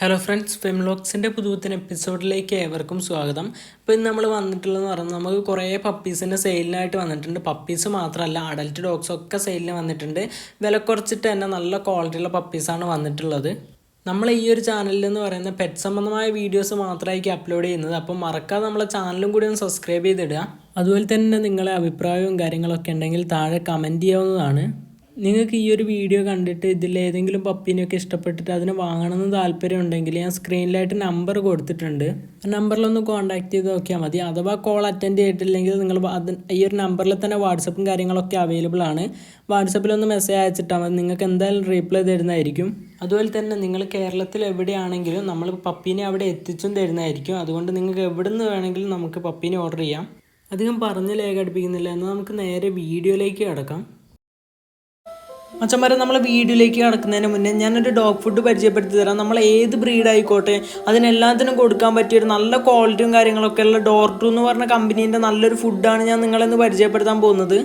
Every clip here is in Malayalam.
ഹലോ ഫ്രണ്ട്സ് ഫെംലോക്സിന്റെ പുതുപുത്തൻ എപ്പിസോഡിലേക്ക് ഏവർക്കും സ്വാഗതം. അപ്പോൾ ഇന്ന് നമ്മൾ വന്നിട്ടുള്ളതെന്ന് പറഞ്ഞാൽ നമുക്ക് കുറേ പപ്പീസിന്റെ സെയിലിനായിട്ട് വന്നിട്ടുണ്ട്. പപ്പീസ് മാത്രമല്ല അഡൽറ്റ് ഡോഗ്സ് ഒക്കെ സെയിലിന് വന്നിട്ടുണ്ട്. വില കുറച്ചിട്ട് തന്നെ നല്ല ക്വാളിറ്റിയുള്ള പപ്പീസാണ് വന്നിട്ടുള്ളത്. നമ്മൾ ഈ ഒരു ചാനലിൽ എന്ന് പറയുന്ന പെറ്റ് സംബന്ധമായ വീഡിയോസ് മാത്രമായിരിക്കും അപ്ലോഡ് ചെയ്യുന്നത്. അപ്പം മറക്കാതെ നമ്മളെ ചാനലും കൂടി ഒന്ന് സബ്സ്ക്രൈബ് ചെയ്തിടുക. അതുപോലെ തന്നെ നിങ്ങളെ അഭിപ്രായവും കാര്യങ്ങളൊക്കെ ഉണ്ടെങ്കിൽ താഴെ കമന്റ് ചെയ്യാവുന്നതാണ്. നിങ്ങൾക്ക് ഈ ഒരു വീഡിയോ കണ്ടിട്ട് ഇതിൽ ഏതെങ്കിലും പപ്പീനെയൊക്കെ ഇഷ്ടപ്പെട്ടിട്ട് അതിന് വാങ്ങണമെന്ന് താല്പര്യം ഉണ്ടെങ്കിൽ ഞാൻ സ്ക്രീനിലായിട്ട് നമ്പർ കൊടുത്തിട്ടുണ്ട്. ആ നമ്പറിലൊന്ന് കോൺടാക്ട് ചെയ്ത് നോക്കിയാൽ മതി. അഥവാ കോൾ അറ്റൻഡ് ചെയ്തിട്ടില്ലെങ്കിൽ നിങ്ങൾ ഈ ഒരു നമ്പറിൽ തന്നെ വാട്സപ്പും കാര്യങ്ങളൊക്കെ അവൈലബിൾ ആണ്. വാട്സപ്പിലൊന്ന് മെസ്സേജ് അയച്ചിട്ടാൽ മതി. നിങ്ങൾക്ക് എന്തായാലും റീപ്ലൈ തരുന്നതായിരിക്കും. അതുപോലെ തന്നെ നിങ്ങൾ കേരളത്തിൽ എവിടെയാണെങ്കിലും നമ്മൾ പപ്പീനെ അവിടെ എത്തിച്ചും തരുന്നതായിരിക്കും. അതുകൊണ്ട് നിങ്ങൾക്ക് എവിടെ നിന്ന് വേണമെങ്കിലും നമുക്ക് പപ്പീനെ ഓർഡർ ചെയ്യാം. അധികം പറഞ്ഞ് ലേഖടിപ്പിക്കുന്നില്ല എന്നാൽ നമുക്ക് നേരെ വീഡിയോയിലേക്ക് കിടക്കാം. അച്ഛന്മാരെ നമ്മൾ വീഡിയോയിലേക്ക് കടക്കുന്നതിന് മുന്നേ ഞാനൊരു ഡോഗ് ഫുഡ് പരിചയപ്പെടുത്തി തരാം. നമ്മൾ ഏത് ബ്രീഡ് ആയിക്കോട്ടെ അതിനെല്ലാത്തിനും കൊടുക്കാൻ പറ്റിയ ഒരു നല്ല ക്വാളിറ്റിയും കാര്യങ്ങളൊക്കെ ഉള്ള ഡോർ ടു എന്ന് പറഞ്ഞ കമ്പനീന്റെ നല്ലൊരു ഫുഡാണ് ഞാൻ നിങ്ങളെന്ന് പരിചയപ്പെടുത്താൻ പോകുന്നത്.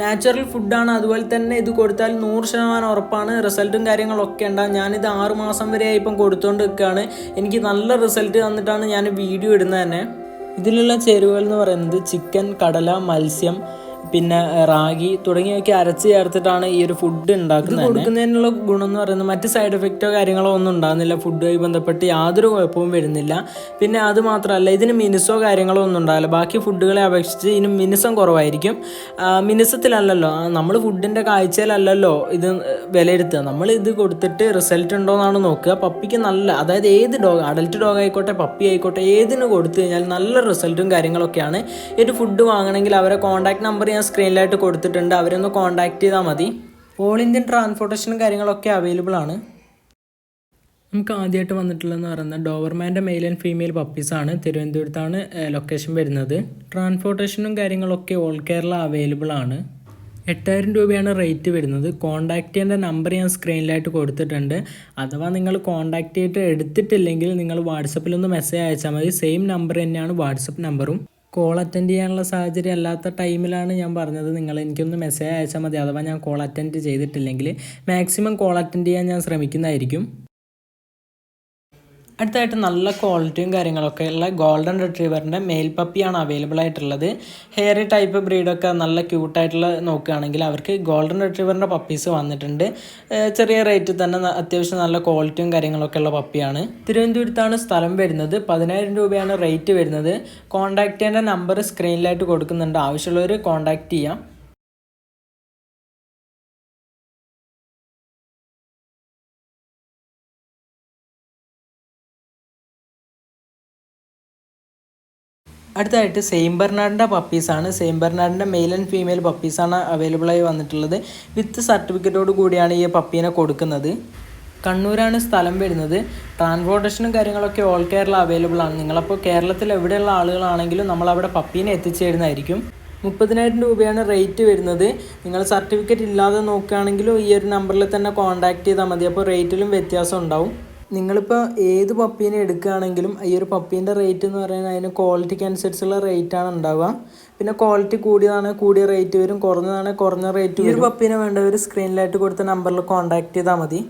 നാച്ചുറൽ ഫുഡാണ് അതുപോലെ തന്നെ ഇത് കൊടുത്താൽ നൂറ് ശതമാനം ഉറപ്പാണ്. റിസൾട്ടും കാര്യങ്ങളൊക്കെ ഉണ്ടാകും ഞാനിത് ആറ് മാസം വരെ ഇപ്പം കൊടുത്തുകൊണ്ട് നിൽക്കുകയാണ്. എനിക്ക് നല്ല റിസൾട്ട് തന്നിട്ടാണ് ഞാൻ വീഡിയോ ഇടുന്നത് തന്നെ. ഇതിലുള്ള ചേരുവകൾ എന്ന് പറയുന്നത് ചിക്കൻ കടല മത്സ്യം പിന്നെ റാഗി തുടങ്ങിയൊക്കെ അരച്ച് ചേർത്തിട്ടാണ് ഈ ഒരു ഫുഡ് ഉണ്ടാക്കുന്നത് കൊടുക്കുന്നതിനുള്ള ഗുണം എന്ന് പറയുന്നത് മറ്റ് സൈഡ് എഫക്റ്റോ കാര്യങ്ങളോ ഒന്നും ഉണ്ടാകുന്നില്ല. ഫുഡുമായി ബന്ധപ്പെട്ട് യാതൊരു കുഴപ്പവും വരുന്നില്ല. പിന്നെ അത് മാത്രമല്ല ഇതിന് മിനുസോ കാര്യങ്ങളോ ഒന്നും ഉണ്ടാകില്ല ബാക്കി ഫുഡുകളെ അപേക്ഷിച്ച് ഇതിന് മിനുസം കുറവായിരിക്കും. മിനുസത്തിലല്ലല്ലോ. നമ്മൾ ഫുഡിന്റെ കാഴ്ചയിലല്ലല്ലോ ഇത് വിലയിരുത്തുക. നമ്മൾ ഇത് കൊടുത്തിട്ട് റിസൾട്ട് ഉണ്ടോ എന്നാണ് നോക്കുക. പപ്പിക്ക് നല്ല അതായത് ഏത് ഡോഗ് അഡൽട്ട് ഡോഗ് ആയിക്കോട്ടെ പപ്പി ആയിക്കോട്ടെ ഏതിന് കൊടുത്തു കഴിഞ്ഞാൽ നല്ല റിസൾട്ടും കാര്യങ്ങളൊക്കെയാണ്. ഈ ഒരു ഫുഡ് വാങ്ങണമെങ്കിൽ അവരെ കോൺടാക്ട് നമ്പർ ഞാൻ സ്ക്രീനിലായിട്ട് കൊടുത്തിട്ടുണ്ട്. അവരൊന്ന് കോൺടാക്റ്റ് ചെയ്താൽ മതി. ഓൾ ഇന്ത്യൻ ട്രാൻസ്പോർട്ടേഷനും കാര്യങ്ങളൊക്കെ അവൈലബിൾ ആണ്. നമുക്ക് ആദ്യമായിട്ട് വന്നിട്ടുള്ളതെന്ന് പറയുന്നത് ഡോവർമാന്റെ മെയിൽ ആൻഡ് ഫീമെയിൽ പപ്പീസാണ് തിരുവനന്തപുരത്താണ് ലൊക്കേഷൻ വരുന്നത്. ട്രാൻസ്പോർട്ടേഷനും കാര്യങ്ങളൊക്കെ ഓൾ കേരള അവൈലബിൾ ആണ്. എട്ടായിരം രൂപയാണ് റേറ്റ് വരുന്നത്. കോൺടാക്റ്റ് ചെയ്യേണ്ട നമ്പർ ഞാൻ സ്ക്രീനിലായിട്ട് കൊടുത്തിട്ടുണ്ട്. അഥവാ നിങ്ങൾ കോൺടാക്റ്റ് ചെയ്തിട്ട് എടുത്തിട്ടില്ലെങ്കിൽ നിങ്ങൾ വാട്സപ്പിലൊന്ന് മെസ്സേജ് അയച്ചാൽ മതി. സെയിം നമ്പർ തന്നെയാണ് വാട്സപ്പ് നമ്പറും കോൾ അറ്റൻഡ് ചെയ്യാനുള്ള സാഹചര്യം അല്ലാത്ത ടൈമിലാണ് ഞാൻ പറഞ്ഞത്. നിങ്ങൾ എനിക്കൊന്ന് മെസ്സേജ് അയച്ചാൽ മതി. അഥവാ ഞാൻ കോൾ അറ്റൻഡ് ചെയ്തിട്ടില്ലെങ്കിൽ മാക്സിമം കോൾ അറ്റൻഡ് ചെയ്യാൻ ഞാൻ ശ്രമിക്കുന്നതായിരിക്കും. അടുത്തായിട്ട് നല്ല ക്വാളിറ്റിയും കാര്യങ്ങളൊക്കെ. ഉള്ള ഗോൾഡൻ റിട്രീവറിന്റെ മെയിൽ പപ്പിയാണ് അവൈലബിൾ ആയിട്ടുള്ളത് ഹെയർ ടൈപ്പ് ബ്രീഡൊക്കെ നല്ല ക്യൂട്ടായിട്ടുള്ള നോക്കുകയാണെങ്കിൽ അവർക്ക് ഗോൾഡൻ റിട്രീവറിന്റെ പപ്പീസ് വന്നിട്ടുണ്ട്. ചെറിയ റേറ്റിൽ തന്നെ അത്യാവശ്യം നല്ല ക്വാളിറ്റിയും കാര്യങ്ങളൊക്കെ ഉള്ള പപ്പിയാണ് തിരുവനന്തപുരത്താണ് സ്ഥലം വരുന്നത്. പതിനായിരം രൂപയാണ് റേറ്റ് വരുന്നത്. കോൺടാക്ട് ചെയ്യേണ്ട നമ്പർ സ്ക്രീനിലായിട്ട് കൊടുക്കുന്നുണ്ട്. ആവശ്യമുള്ളവർ കോൺടാക്റ്റ് ചെയ്യാം. അടുത്തായിട്ട് സെയിം ബെർണാഡിന്റെ പപ്പീസാണ്. സെയിം ബെർണാഡിന്റെ മെയിൽ ആൻഡ് ഫീമെയിൽ പപ്പീസാണ് അവൈലബിളായി വന്നിട്ടുള്ളത്. വിത്ത് സർട്ടിഫിക്കറ്റോട് കൂടിയാണ് ഈ പപ്പീനെ കൊടുക്കുന്നത്. കണ്ണൂരാണ് സ്ഥലം വരുന്നത്. ട്രാൻസ്പോർട്ടേഷനും കാര്യങ്ങളൊക്കെ ഓൾ കേരള അവൈലബിൾ ആണ്. നിങ്ങളപ്പോൾ കേരളത്തിൽ എവിടെയുള്ള ആളുകളാണെങ്കിലും നമ്മളവിടെ പപ്പീനെ എത്തിച്ചേരുന്നതായിരിക്കും. മുപ്പതിനായിരം രൂപയാണ് റേറ്റ് വരുന്നത്. നിങ്ങൾ സർട്ടിഫിക്കറ്റ് ഇല്ലാതെ നോക്കുകയാണെങ്കിലും ഈ ഒരു നമ്പറിൽ തന്നെ കോൺടാക്ട് ചെയ്താൽ മതി. അപ്പോൾ റേറ്റിലും വ്യത്യാസം ഉണ്ടാവും. നിങ്ങളിപ്പോൾ ഏത് പപ്പീനെ എടുക്കുകയാണെങ്കിലും ഈ ഒരു പപ്പീന്റെ റേറ്റ് എന്ന് പറയുന്നത് അതിന് ക്വാളിറ്റിക്ക് അനുസരിച്ചുള്ള റേറ്റാണ് ഉണ്ടാവുക. പിന്നെ ക്വാളിറ്റി കൂടിയതാണെങ്കിൽ കൂടിയ റേറ്റ് വരും. കുറഞ്ഞതാണെങ്കിൽ കുറഞ്ഞ റേറ്റ് ഈ ഒരു പപ്പീനെ വേണ്ടവർ സ്ക്രീനിലായിട്ട് കൊടുത്ത നമ്പറിൽ കോൺടാക്ട് ചെയ്താൽ മതി.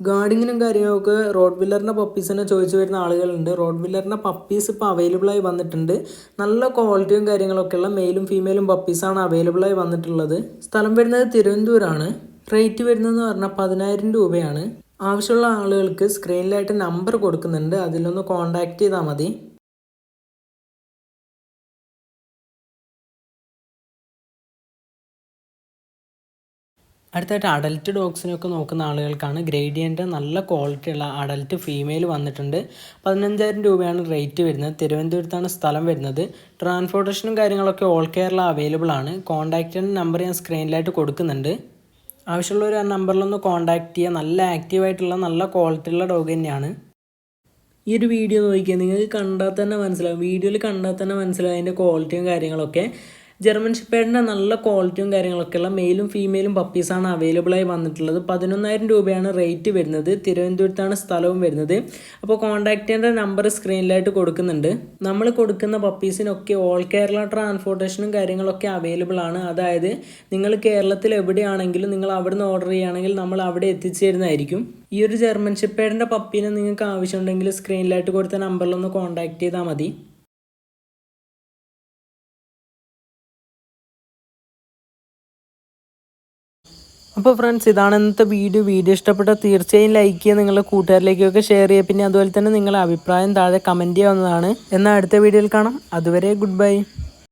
ഗാർഡിങ്ങിനും കാര്യങ്ങളൊക്കെ റോഡ് വില്ലറിന്റെ പപ്പീസിനെ ചോദിച്ചു വരുന്ന ആളുകളുണ്ട്. റോഡ് വില്ലറിന്റെ പപ്പീസ് ഇപ്പോൾ അവൈലബിൾ ആയി വന്നിട്ടുണ്ട്. നല്ല ക്വാളിറ്റിയും കാര്യങ്ങളൊക്കെയുള്ള മെയിലും ഫീമെയിലും പപ്പീസാണ് അവൈലബിൾ ആയി വന്നിട്ടുള്ളത്. സ്ഥലം വരുന്നത് തിരുവനന്തപുരമാണ്. റേറ്റ് വരുന്നതെന്ന് പറഞ്ഞാൽ പതിനായിരം രൂപയാണ്. ആവശ്യമുള്ള ആളുകൾക്ക് സ്ക്രീനിലായിട്ട് നമ്പർ കൊടുക്കുന്നുണ്ട്. അതിലൊന്ന് കോൺടാക്റ്റ് ചെയ്താൽ മതി. അടുത്തായിട്ട് അഡൽറ്റ് ഡോഗ്സിനൊക്കെ നോക്കുന്ന ആളുകൾക്കാണ് ഗ്രേഡിയന്റ് നല്ല ക്വാളിറ്റി ഉള്ള അഡൽറ്റ് ഫീമെയിൽ വന്നിട്ടുണ്ട്. പതിനഞ്ചായിരം രൂപയാണ് റേറ്റ് വരുന്നത്. തിരുവനന്തപുരത്താണ് സ്ഥലം വരുന്നത്. ട്രാൻസ്പോർട്ടേഷനും കാര്യങ്ങളൊക്കെ ഓൾ കേരള അവൈലബിൾ ആണ്. കോൺടാക്റ്റ് നമ്പർ ഞാൻ സ്ക്രീനിലായിട്ട് കൊടുക്കുന്നുണ്ട്. ആവശ്യമുള്ളവർ ആ നമ്പറിലൊന്ന് കോൺടാക്റ്റ് ചെയ്യുക. നല്ല ആക്റ്റീവായിട്ടുള്ള നല്ല ക്വാളിറ്റി ഉള്ള ഡോഗ് തന്നെയാണ്. ഈ ഒരു വീഡിയോ നോക്കിയാൽ നിങ്ങൾക്ക് കണ്ടാൽ തന്നെ മനസ്സിലാവും. വീഡിയോയിൽ കണ്ടാൽ തന്നെ മനസ്സിലാവും അതിന്റെ ക്വാളിറ്റിയും കാര്യങ്ങളൊക്കെ. ജർമ്മൻ ഷിപ്പേഡിന്റെ നല്ല ക്വാളിറ്റിയും കാര്യങ്ങളൊക്കെയുള്ള മെയിലും ഫീമെയിലും പപ്പീസാണ് അവൈലബിൾ ആയി വന്നിട്ടുള്ളത്. പതിനൊന്നായിരം രൂപയാണ് റേറ്റ് വരുന്നത്. തിരുവനന്തപുരത്താണ് സ്ഥലവും വരുന്നത്. അപ്പോൾ കോൺടാക്ട് ചെയ്യേണ്ട നമ്പർ സ്ക്രീനിലായിട്ട് കൊടുക്കുന്നുണ്ട്. നമ്മൾ കൊടുക്കുന്ന പപ്പീസിനൊക്കെ ഓൾ കേരള ട്രാൻസ്പോർട്ടേഷനും കാര്യങ്ങളൊക്കെ അവൈലബിൾ ആണ്. അതായത് നിങ്ങൾ കേരളത്തിൽ എവിടെയാണെങ്കിലും നിങ്ങൾ അവിടുന്ന് ഓർഡർ ചെയ്യുകയാണെങ്കിൽ നമ്മൾ അവിടെ എത്തിച്ചു തരുന്നതായിരിക്കും ഈ ഒരു ജർമ്മൻ ഷിപ്പേഡിന്റെ പപ്പീനെ നിങ്ങൾക്ക് ആവശ്യമുണ്ടെങ്കിൽ സ്ക്രീനിലായിട്ട് കൊടുത്ത നമ്പറിലൊന്ന് കോൺടാക്ട് ചെയ്താൽ മതി. അപ്പോൾ ഫ്രണ്ട്സ് ഇതാണ് ഇന്നത്തെ വീഡിയോ വീഡിയോ ഇഷ്ടപ്പെട്ടാൽ തീർച്ചയായും ലൈക്ക് ചെയ്യുക നിങ്ങളുടെ കൂട്ടുകാരിലേക്കൊക്കെ ഷെയർ ചെയ്യുക. പിന്നെ അതുപോലെ തന്നെ നിങ്ങളുടെ അഭിപ്രായം താഴെ കമന്റ് ചെയ്യാവുന്നതാണ്. എന്നാൽ അടുത്ത വീഡിയോയിൽ കാണാം. അതുവരെ ഗുഡ് ബൈ